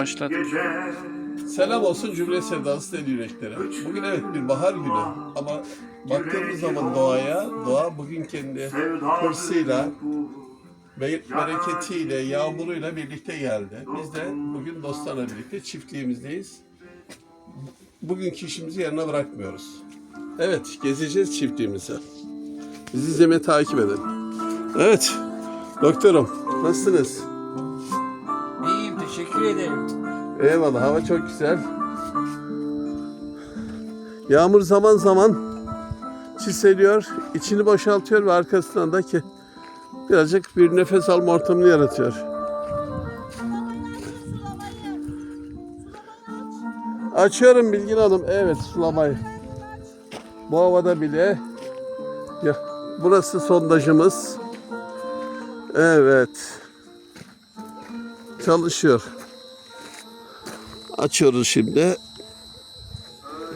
başladı. Selam olsun Cumhuriyet Sevdalısı deli yüreklere. Bugün evet bir bahar günü ama baktığımız zaman doğaya, doğa bugün kendi hırsıyla, be- bereketiyle, yağmuruyla birlikte geldi. Biz de bugün dostlarla birlikte çiftliğimizdeyiz. Bugünkü işimizi yarına bırakmıyoruz. Evet, gezeceğiz çiftliğimizi. Bizi izlemeye takip edin. Evet, doktorum nasılsınız? Teşekkür ederim. Eyvallah hava çok güzel. Yağmur zaman zaman çiseliyor, içini boşaltıyor ve arkasından da ki birazcık bir nefes alma ortamını yaratıyor. Açıyorum Bilgin Hanım. Evet sulamayı. Bu havada bile ya, burası sondajımız. Evet. Çalışıyor. Açıyoruz şimdi.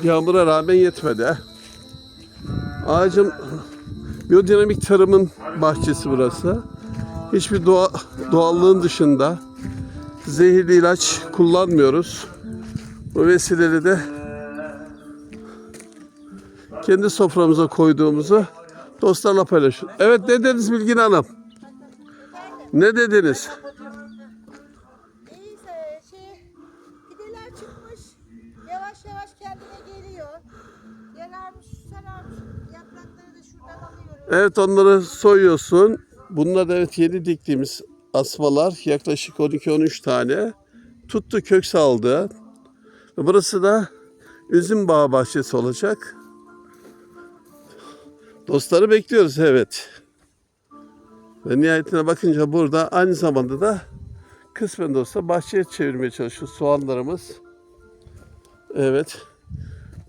Yağmura rağmen yetmedi. Ağacım biyodinamik tarımın bahçesi burası. Hiçbir doğa, doğallığın dışında zehirli ilaç kullanmıyoruz. Bu vesileyle de kendi soframıza koyduğumuzu dostlarla paylaşıyoruz. Evet ne dediniz Bilgin Hanım? Ne dediniz? Fideler çıkmış. Yavaş yavaş kendine geliyor. Yararmış, sararmış. Yaprakları da şuradan alıyorum. Evet onları soyuyorsun. Bunlar evet yeni diktiğimiz asmalar. Yaklaşık 12-13 tane. Tuttu kök saldı. Burası da üzüm bağı bahçesi olacak. Dostları bekliyoruz evet. Ve nihayetine bakınca burada aynı zamanda da kısmen de olsa bahçeye çevirmeye çalışıyoruz soğanlarımız. Evet.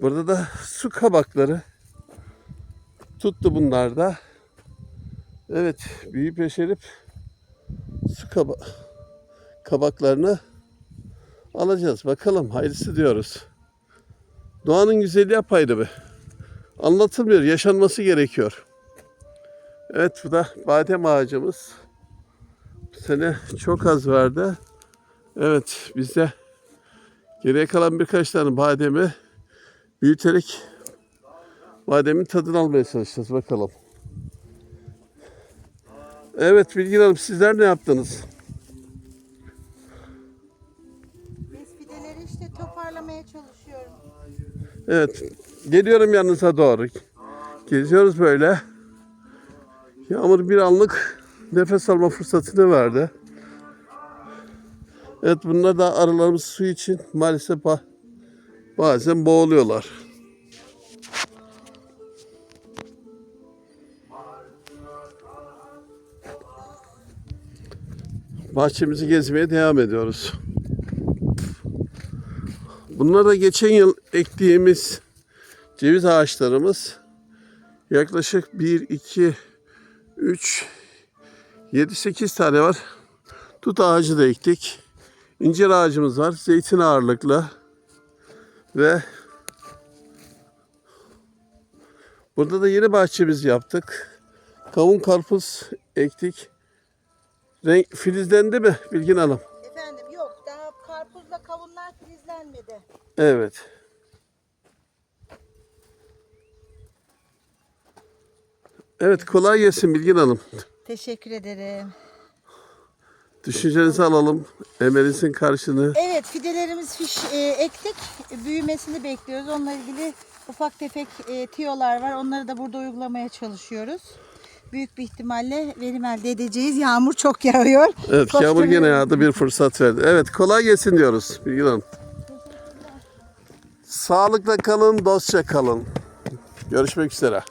Burada da su kabakları. Tuttu bunlar da. Evet, büyüyüp yeşerip su kaba kabaklarını alacağız. Bakalım hayırlısı diyoruz. Doğanın güzelliği apayrı bir. Anlatılmıyor, yaşanması gerekiyor. Evet bu da badem ağacımız. Sene çok az verdi. Evet biz de geriye kalan birkaç tane bademi büyüterek Bademin tadını almaya çalışacağız bakalım. Evet Bilgin Hanım sizler ne yaptınız? Biz fideleri işte toparlamaya çalışıyorum. Evet geliyorum yanınıza doğru. Geziyoruz böyle. Yağmur bir anlık nefes alma fırsatını verdi. Evet bunlar da arılarımız su için maalesef ba- bazen boğuluyorlar. Bahçemizi gezmeye devam ediyoruz. Bunlar da geçen yıl ektiğimiz ceviz ağaçlarımız. Yaklaşık 1, 2, 3, 7, 8 tane var. Tut ağacı da ektik. İncir ağacımız var. Zeytin ağırlıklı. Ve burada da yeni bahçemiz yaptık. Kavun karpuz ektik. Renk filizlendi mi Bilgin Hanım? Efendim yok daha karpuzla kavunlar filizlenmedi. Evet. Evet kolay gelsin Bilgin Hanım. Teşekkür ederim. Düşüncenizi alalım. Emelinizin karşını. Evet fidelerimiz fiş e, ektik. Büyümesini bekliyoruz. Onunla ilgili ufak tefek e, tiyolar var. Onları da burada uygulamaya çalışıyoruz. Büyük bir ihtimalle verim elde edeceğiz. Yağmur çok yağıyor. Evet yağmur Koşturuyoruz. gene yağdı bir fırsat verdi. Evet kolay gelsin diyoruz Bilgin Hanım. Sağlıkla kalın, dostça kalın. Görüşmek üzere.